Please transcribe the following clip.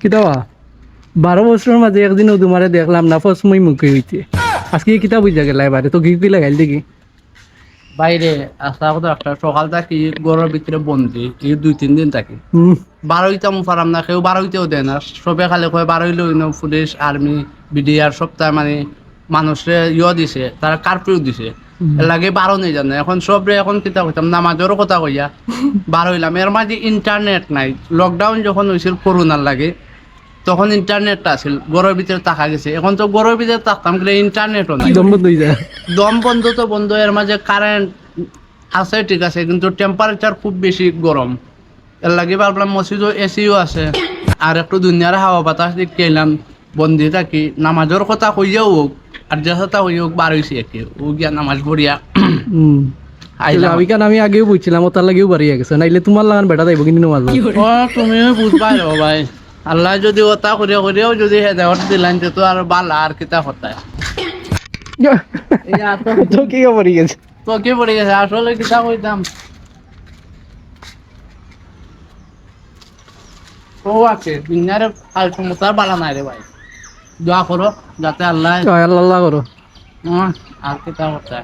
কিতাবা বারো বছরের মাঝে একদিনও তোমারে দেখলাম না ফস মই মুখে হইতে আজকে কিতা বুঝা গেল এবারে তো কি কি লাগাইল দেখি? বাইরে আসা কথা একটা সকাল থাকি ঘরের ভিতরে বন্দি এই দুই তিন দিন থাকি। বারোইতাম পারাম না কেউ বারোইতেও দেয় না। সবে খালি কয় বারোইলেও পুলিশ আর্মি বিডিআর সপ্তাহ মানে মানুষে ইয়ে দিছে তারা কারফিউ দিছে। লাগে বারো নেই জানে। এখন সবরে এখন কিতা কইতাম নামাজেরও কথা কইয়া। বার হইলাম এর মাঝে ইন্টারনেট নাই। লকডাউন যখন হয়েছিল করোনার লাগে। তখন ইন্টারনেটটা আছিল ঘরের ভিতরে তাকা গেছে। এখন তো ঘরের ভিতরে তাকতাম গেলে ইন্টারনেটও নাই। দম বন্ধ হয়ে যায়। দম বন্ধ তো বন্ধ এর মাঝে কারেন্ট আছে ঠিক আছে কিন্তু টেম্পারেচার খুব বেশি গরম। এর লাগে ভাবলাম মসজিদও এসিও আছে। আর একটু দুনিয়ার হাওয়া বাতাস দিকে এলাম বন্দি থাকি নামাজের কথা কইয়াও হোক আর যে কথা কই হোক বার হয়েছি একে। ও গিয়া নামাজ পড়িয়া আমি কেন আমি আগেও বুঝছিলাম ও তার লাগেও বাড়িয়ে গেছে নাইলে তোমার লাগান বেটা যাইব কিন্তু নমাজ তুমিও বুঝবা ভাই। আল্লাহ যদি ওটা করিয়া করিয়াও যদি হেদায়ত দিলেন তো আর বালা আর কিতা হতায় আর তো- কি বাড়ি গেছে তো কি পড়ে গেছে আসলে কিতা কইতাম ও আছে দুনিয়ার হাল ক্ষমতা বালা নাই রে ভাই। দোয়া করো যাতে আল্লাহ আল্লাহ করো আর কিতা করতে